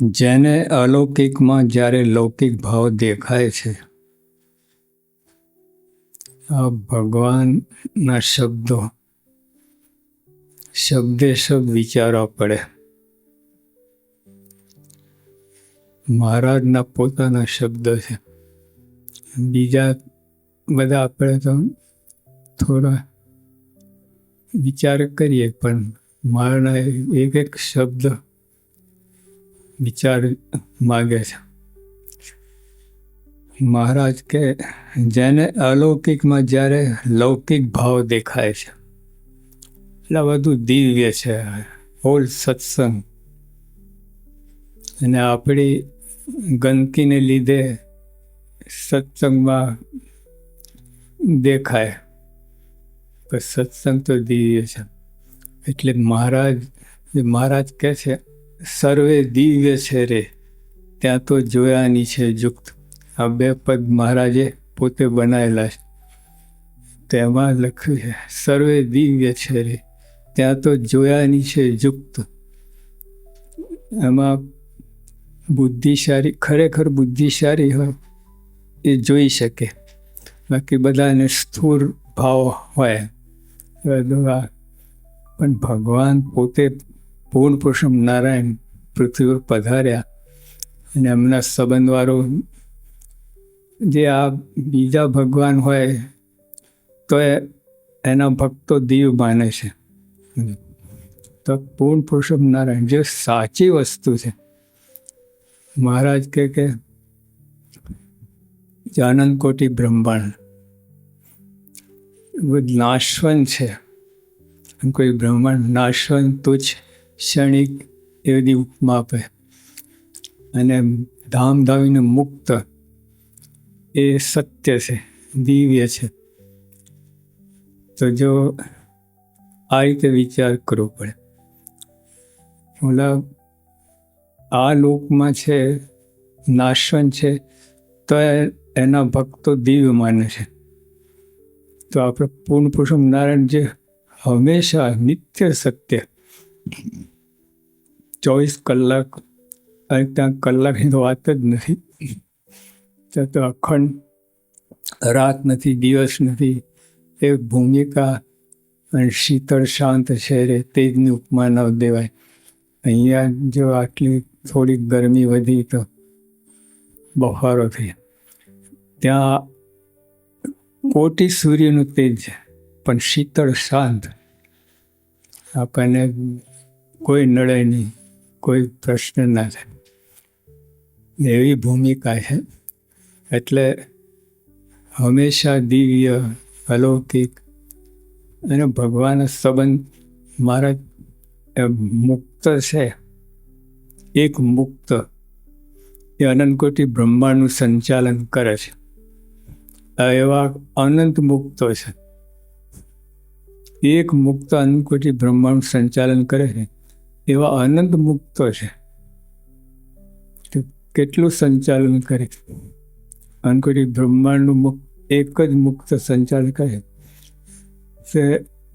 જેને અલૌકિકમાં જ્યારે લૌકિક ભાવ દેખાય છે, આ ભગવાનના શબ્દો શબ્દે શબ્દ વિચારવા પડે. મહારાજના પોતાના શબ્દ છે. બીજા બધા આપણે તો થોડા વિચાર કરીએ પણ મારાના એક એક શબ્દ વિચાર માગે છે. મહારાજ કે જેને અલૌકિકમાં જ્યારે લૌકિક ભાવ દેખાય છે, એટલે બધું દિવ્ય છે, હોલ સત્સંગ. અને આપણી ગંદકીને લીધે સત્સંગમાં દેખાય. તો સત્સંગ તો દિવ્ય છે. એટલે મહારાજ મહારાજ કહે છે, સર્વે દિવ્ય છે રે, ત્યાં તો જોયાની છે જુક્ત. આ બે પદ મહારાજે પોતે બનાવેલા છે. તેમાં લખ્યું છે, સર્વે દિવ્ય છે રે, ત્યાં તો જોયાની છે યુક્ત એમાં બુદ્ધિશાળી, ખરેખર બુદ્ધિશાળી હોય એ જોઈ શકે. બાકી બધાને સ્થૂળ ભાવ હોય. પણ ભગવાન પોતે પૂર્ણ પુરુષમ નારાયણ પૃથ્વી પર પધાર્યા. અને એમના સંબંધવાળો જે આ બીજા ભગવાન હોય, તો એના ભક્તો દીવ માને છે. તો પૂર્ણ પુરુષમ નારાયણ જે સાચી વસ્તુ છે. મહારાજ કે કે આનંદ કોટી બ્રહ્માંડ નાશવન છે. કોઈ બ્રહ્માંડ નાશવન તુચ્છ ક્ષણિક એ બધી ઉપમા આપે. અને ધામ ધાવીને મુક્ત એ સત્ય છે, દિવ્ય છે. તો જો આ રીતે વિચાર કરવો પડે. ઓલા આ લોકમાં છે નાશવન છે, તો એના ભક્તો દિવ્ય માને છે. તો આપણે પૂર્ણ પુરુષમ નારાયણ જે હંમેશા નિત્ય સત્ય. ચોવીસ કલાક, અને ત્યાં કલાકની તો વાત જ નથી. ત્યાં તો અખંડ રાત નથી, દિવસ નથી. એ ભૂમિકા અને શીતળ શાંત છે રે તેજની ઉપમા ન દેવાય. અહીંયા જો આટલી થોડીક ગરમી વધી તો બફારો થઈ ત્યાં કોટી સૂર્યનું તેજ છે. પણ શીતળ શાંત આપણને કોઈ નડે નહીં, કોઈ પ્રશ્ન ના થાય. એવી ભૂમિકા છે. એટલે હંમેશા દિવ્ય, અલૌકિક અને ભગવાન સંબંધ મારા મુક્ત છે. એક મુક્ત એ અનંતકોટી બ્રહ્માંડનું સંચાલન કરે છે. એવા અનંત મુક્તો છે. એક મુક્ત અન્નકોટી બ્રહ્માંડ સંચાલન કરે છે. એવા અનંત મુક્તો છે. કેટલું સંચાલન કરે? અનકોટી બ્રહ્માંડનું મુક્ત એક જ મુક્ત સંચાલન કરે છે.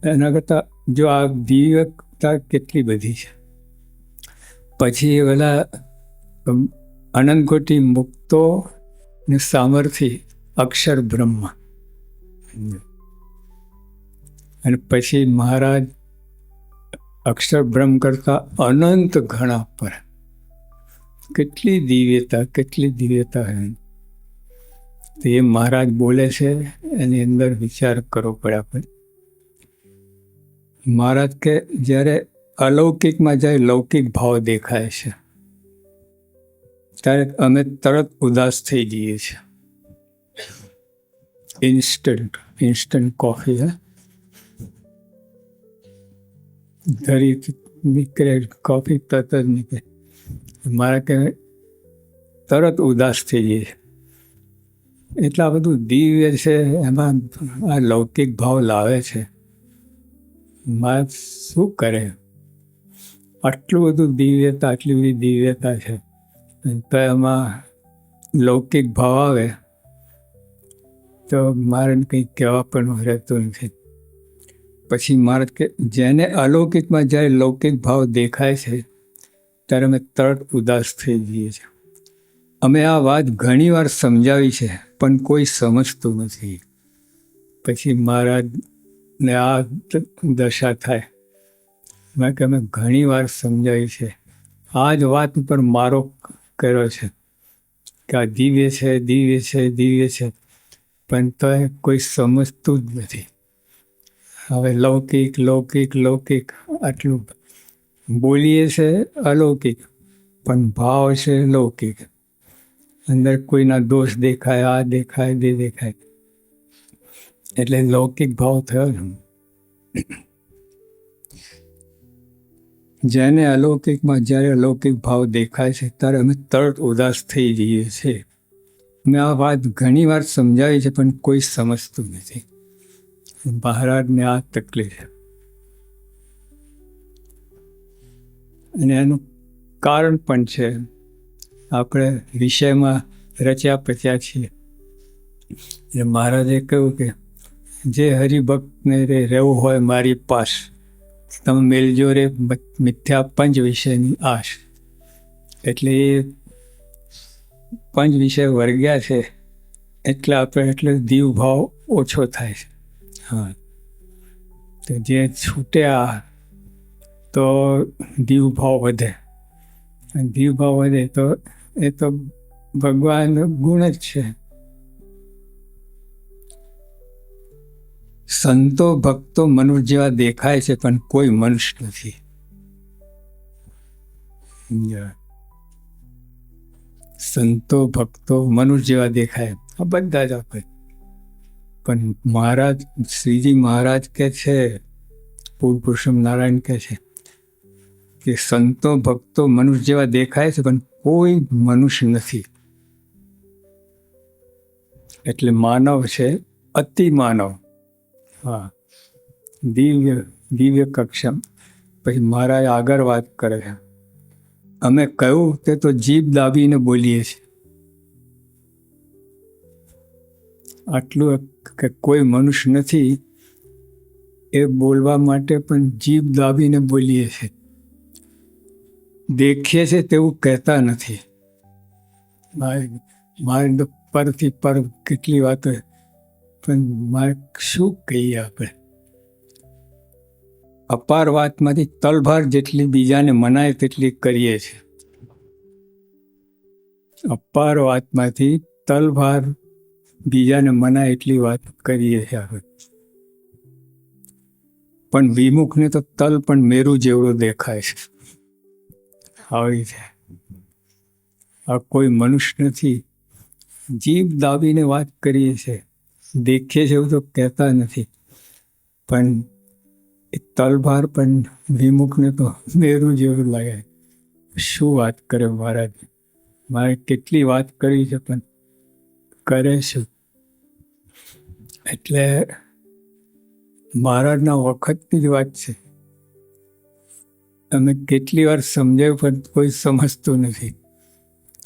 એના કરતાં જો આ દિવ્યતા કેટલી બધી છે? પછી પેલા અનંતકોટી મુક્તો ને સામર્થ્ય અક્ષર બ્રહ્મ. અને પછી મહારાજ અક્ષર બ્રહ્મ કરતા અનંત ઘણા પર. કેટલી દિવ્યતા કેટલી દિવ્યતા હે. તો એ મહારાજ બોલે છે, એની અંદર વિચાર કરવો પડે આપણે. મહારાજ કે, જ્યારે અલૌકિકમાં જાય, લૌકિક ભાવ દેખાય છે. ત્યારે અમે તરત ઉદાસ થઈ જઈએ છીએ. ઇન્સ્ટન્ટ ઇન્સ્ટન્ટ કોફી હે. ધરી નીકળે કોફી તરત જ નીકળે. મારા કે, તરત ઉદાસ થઈ જઈએ. એટલા બધું દિવ્ય છે, એમાં આ લૌકિક ભાવ લાવે છે. મારે શું કરે? આટલું બધું દિવ્યતા, આટલી બધી દિવ્યતા છે. તો એમાં લૌકિક ભાવ આવે. તો મારે કંઈ કહેવા પણ રહેતું નથી. પછી મારે કે જેને અલૌકિકમાં જ્યારે લૌકિક ભાવ દેખાય છે, ત્યારે અમે તરત ઉદાસ થઈ જઈએ છીએ. અમે આ વાત ઘણીવાર સમજાવી છે, પણ કોઈ સમજતું નથી. પછી મહારાજને આ દશા થાય. મેં કે અમે ઘણીવાર સમજાવી છે. આ જ વાત ઉપર મારો કર્યો છે કે આ દિવ્ય છે દિવ્ય છે દિવ્ય છે, પણ તો કોઈ સમજતું જ નથી. હવે લૌકિક લૌકિક લૌકિક આટલું બોલીએ છે અલૌકિક, પણ ભાવ છે લૌકિક. અંદર કોઈના દોષ દેખાય, આ દેખાય, તે દેખાય. એટલે લૌકિક ભાવ થયો જેને અલૌકિકમાં જ્યારે અલૌકિક ભાવ દેખાય છે, ત્યારે અમે તરત ઉદાસ થઈ જઈએ છીએ. મેં આ વાત ઘણી વાર સમજાવી છે, પણ કોઈ સમજતું નથી. મહારાજને આ તકલીફ. અને એનું કારણ પણ છે. આપણે વિષયમાં રચ્યા પચ્યા છીએ. એટલે મહારાજે કહ્યું કે, જે હરિભક્તને રે રહેવું હોય મારી પાસ, તમે મેલજો રે મિથ્યા પંચ વિષયની આશ. એટલે એ પંચ વિષય વર્ગ્યા છે. એટલે આપણે એટલે દીવ ભાવ ઓછો થાય છે. હા. તો જે છૂટ્યા તો દીવ ભાવ વધે. દીવભાવ વધે તો એ તો ભગવાન ગુણ જ છે. સંતો ભક્તો મનુષ્ય જેવા દેખાય છે પણ કોઈ મનુષ્ય નથી. સંતો ભક્તો મનુષ્ય જેવા દેખાય. આ બધા જ આપણે પણ મહારાજ, શ્રીજી મહારાજ કે છે પૂર્વ પુરુષોત્તમ નારાયણ કે છે કે સંતો, ભક્તો મનુષ્ય જેવા દેખાય છે, પણ કોઈ મનુષ્ય નથી. એટલે માનવ છે, અતિ માનવ. હા. દિવ્ય દિવ્ય કક્ષમ. પછી મહારાજ આગળ વાત કરે છે. અમે કહ્યું તે તો જીભ દાબીને બોલીએ છીએ. આટલું કે કોઈ મનુષ્ય નથી, એ બોલવા માટે પણ જીભ દાબીને બોલીએ છીએ દેખીએ છે તેવું કહેતા નથી. મારે પરથી પર કેટલી વાતો પણ મારે શું કહીએ આપણે? અપાર વાતમાંથી તલભાર જેટલી બીજાને મનાય તેટલી કરીએ છીએ અપાર વાતમાંથી તલભાર બીજાને મનાય એટલી વાત કરીએ છીએ આપણે પણ વિમુખને તો તલ પણ મેરું જેવડું દેખાય છે. આવી છે. આ કોઈ મનુષ્ય નથી. જીભ દાબીને વાત કરીએ છીએ દેખીએ છે એવું તો કહેતા નથી. પણ એ તલભાર પણ વિમુખને તો મેરું જેવું લાગે. શું વાત કરે મહારાજ? મારે કેટલી વાત કરી છે, પણ કરે છે એટલે મહારાજના વખતની જ વાત છે. અમે કેટલી વાર સમજાય પણ કોઈ સમજતું નથી.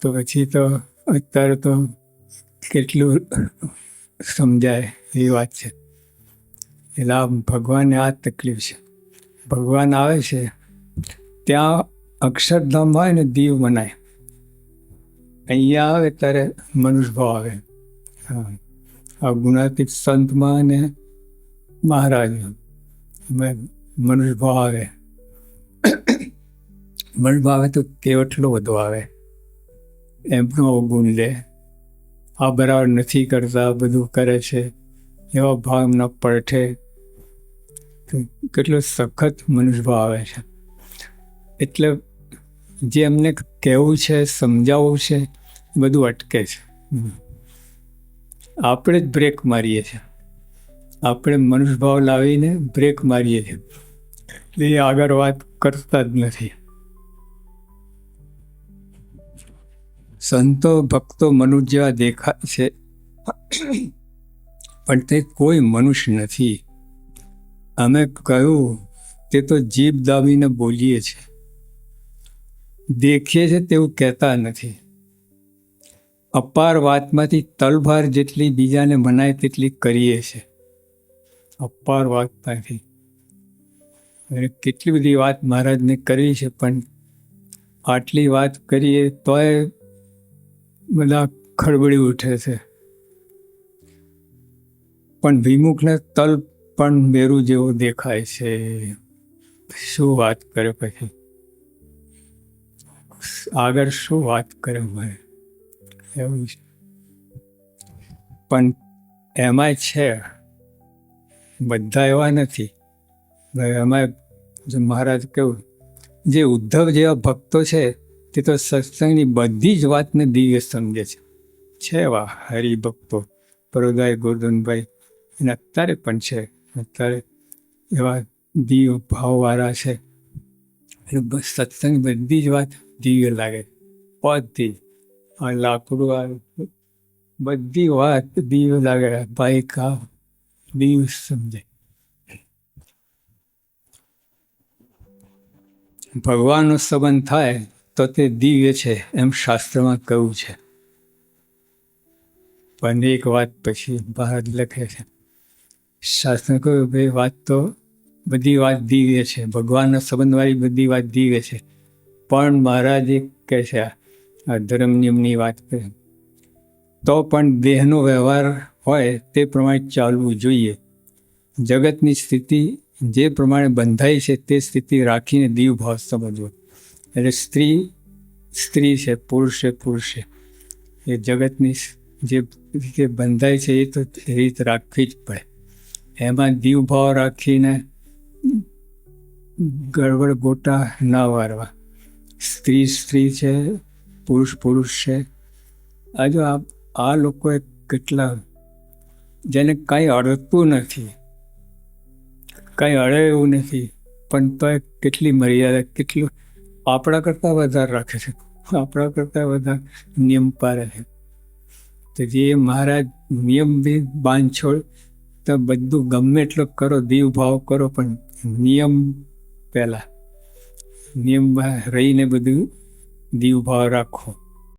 તો પછી તો અત્યારે તો કેટલું સમજાય એ વાત છે. એટલે આ ભગવાનને આ તકલીફ છે. ભગવાન આવે છે, ત્યાં અક્ષરધામ હોય ને દીવ મનાય. અહીંયા આવે ત્યારે મનુષ્ય ભાવ આવે. હા. આ ગુણાતીત સંતમાં ને મહારાજ મનુષ્ય ભાવ આવે. મનુષ્યભાવ આવે તો કેવટલો બધો આવે. એમનો અવગુણ લે. આ બરાબર નથી કરતા બધું કરે છે. એવા ભાવ એમના પડઠે કેટલો સખત મનુષ્ય ભાવ આવે છે. એટલે જે એમને કહેવું છે, સમજાવવું છે બધું અટકે છે. આપણે જ બ્રેક મારીએ છીએ. આપણે મનુષ્યભાવ લાવીને બ્રેક મારીએ છીએ. એ આગળ વાત કરતા જ નથી. સંતો, ભક્તો મનુષ્ય જેવા દેખાય છે. પણ તે કોઈ મનુષ્ય નથી. અમે કહ્યું, તે તો જીભ દાબીને બોલીએ છીએ દેખીએ છે તેવું કહેતા નથી. અપાર વાતમાંથી તલભાર જેટલી બીજાને મનાય તેટલી કરીએ છીએ અપાર વાતમાંથી. અને કેટલી બધી વાત મહારાજને કરી છે, પણ આટલી વાત કરીએ તોય બધા ખળબળી ઉઠે છે. પણ વિમુખને તલ પણ મેરુ જેવો દેખાય છે. શું વાત કરે પછી? આગળ શું વાત કરે ભાઈ એવું છે પણ એમાંય છે. બધા એવા નથી. એમાં જો મહારાજ કેવું, જે ઉદ્ધવ જેવા ભક્તો છે, તે તો સત્સંગની બધી જ વાતને દિવ્ય સમજે છે. છે એવા હરિભક્તો, પરોદાય ગોરધનભાઈ, અને અત્યારે પણ છે. અત્યારે એવા દિવ્ય ભાવવાળા છે. એટલે સત્સંગ બધી જ વાત દિવ્ય લાગે. બધી આ લાકડું, આ બધી વાત દિવ્ય લાગે, ભાઈ કા દિવ્ય સમજે ભગવાનનો સંબંધ થાય તો તે દિવ્ય છે એમ શાસ્ત્રમાં કહ્યું છે. પણ એક વાત પછી ભારત લખે છે. શાસ્ત્ર કહ્યું ભાઈ, વાત તો બધી વાત દિવ્ય છે, ભગવાનના સંબંધવાળી બધી વાત દિવ્ય છે. પણ મહારાજ એક કહે છે આ ધર્મ નિયમની વાત કરે તો પણ દેહનો વ્યવહાર હોય તે પ્રમાણે ચાલવું જોઈએ. જગતની સ્થિતિ જે પ્રમાણે બંધાઈ છે તે સ્થિતિ રાખીને દીવ ભાવ સમજવો. એટલે સ્ત્રી સ્ત્રી છે, પુરુષ છે પુરુષ છે. એ જગતની જે રીતે બંધાય છે એ તો રીત રાખવી જ પડે. એમાં દીવ ભાવ રાખીને ગડબડ ગોટા ના વારવા. સ્ત્રી સ્ત્રી છે પુરુષ પુરુષ છે. આ જો આ લોકોએ કેટલા જેને કાંઈ અડતું નથી, કાંઈ અડે એવું નથી, પણ તોય કેટલી મર્યાદા, કેટલું આપણા કરતાં વધારે રાખે છે. આપણા કરતાં વધારે નિયમ પાડે છે. તો જે મહારાજ નિયમ બી બાંધછોડ, તો બધું ગમે એટલો કરો, દીવ ભાવ કરો, પણ નિયમ પહેલાં. નિયમ રહીને બધું દીવ ભાવ રાખો.